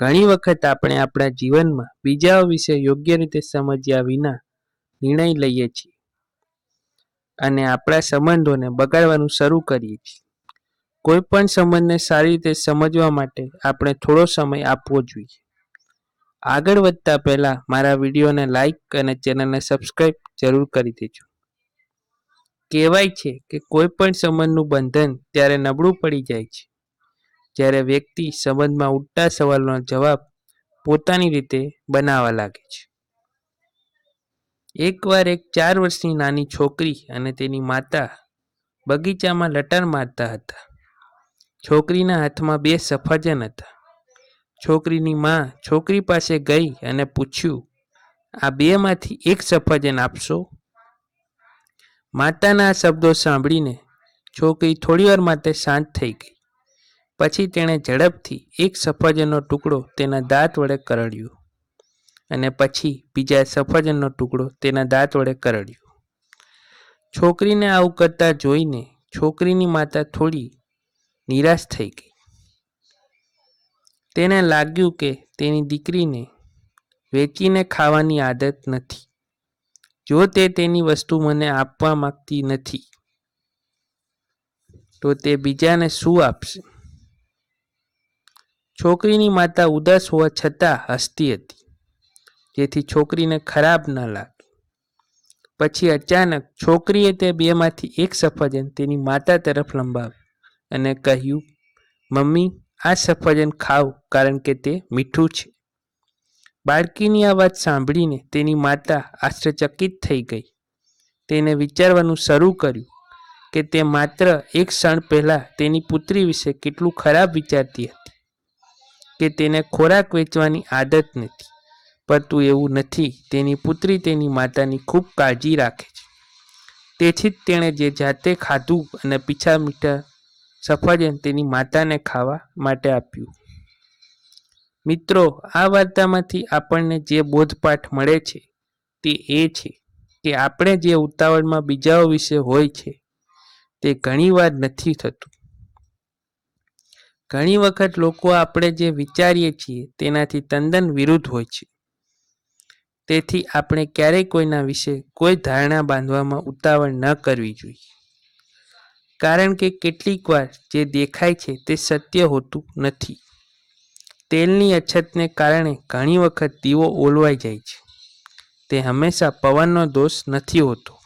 ઘણી વખત આપણે આપણા જીવનમાં બીજાઓ વિશે યોગ્ય રીતે સમજ્યા વિના નિર્ણય લઈએ છીએ અને આપણા સંબંધોને બગાડવાનું શરૂ કરીએ છીએ. કોઈ પણ સંબંધને સારી રીતે સમજવા માટે આપણે થોડો સમય આપવો જોઈએ. આગળ વધતા પહેલા મારા વિડીયોને લાઈક અને ચેનલને સબસ્ક્રાઈબ જરૂર કરી દેજો. કહેવાય છે કે કોઈ પણ સંબંધનું બંધન ત્યારે નબળું પડી જાય છે. જ્યારે વ્યક્તિ સંબંધમાં ઉલટા સવાલનો જવાબ પોતાની રીતે બનાવવા લાગે છે. એકવાર એક ચાર વર્ષની નાની છોકરી અને તેની માતા બગીચામાં લટાર મારતા હતા. છોકરીના હાથમાં બે સફરજન હતા. છોકરીની માં છોકરી પાસે ગઈ અને પૂછ્યું, આ બેમાંથી એક સફરજન આપશો? માતાના શબ્દો સાંભળીને છોકરી થોડીવાર માટે શાંત થઈ ગઈ. પછી તેણે ઝડપથી એક સફરજનનો ટુકડો તેના દાંત વડે કરડ્યો અને પછી બીજા સફરજનનો ટુકડો તેના દાંત વડે કરડ્યો. છોકરીને આવું કરતા જોઈને છોકરીની માતા થોડી નિરાશ થઈ ગઈ. તેને લાગ્યું કે તેની દીકરીને વેચીને ખાવાની આદત નથી. જો તે તેની વસ્તુ મને આપવા માંગતી નથી, તો તે બીજાને શું આપશે? છોકરીની માતા ઉદાસ હોવા છતાં હસતી હતી. જેથી છોકરીને ખરાબ ન લાગે. પછી અચાનક છોકરીએ તે બેમાંથી એક સફરજન તેની માતા તરફ લંબાવ્યું અને કહ્યું, મમ્મી, આ સફરજન ખાવ કારણ કે તે મીઠું છે. બાળકીની આ વાત સાંભળીને તેની માતા આશ્ચર્યચકિત થઈ ગઈ. તેને વિચારવાનું શરૂ કર્યું કે તે માત્ર એક ક્ષણ પહેલાં તેની પુત્રી વિશે કેટલું ખરાબ વિચારતી હતી. કે તેને ખોરાક વેચવાની આદત નથી. પરંતુ એવું નથી. તેની પુત્રી તેની માતાની ખૂબ કાળજી રાખે છે. તેથી જ તેણે જે જાતે ખાધું અને પીછા મીઠા સફરજન તેની માતાને ખાવા માટે આપ્યું. મિત્રો, આ વાર્તામાંથી આપણને જે બોધપાઠ મળે છે તે એ છે કે આપણે જે ઉતાવળમાં બીજાઓ વિશે હોય છે તે ઘણીવાર નથી થતું. ઘણી વખત લોકો આપણે જે વિચારીએ છીએ, તેનાથી તદ્દન વિરુદ્ધ હોય છે. તેથી આપણે ક્યારેય કોઈના વિશે કોઈ ધારણા બાંધવામાં ઉતાવળ ન કરવી જોઈએ. કારણ કે કેટલીક વાર જે દેખાય છે, તે સત્ય હોતું નથી. તેલની અછતને કારણે ઘણી વખત દીવો ઓલવાઈ જાય છે. તે હંમેશા પવનનો દોષ નથી હોતો.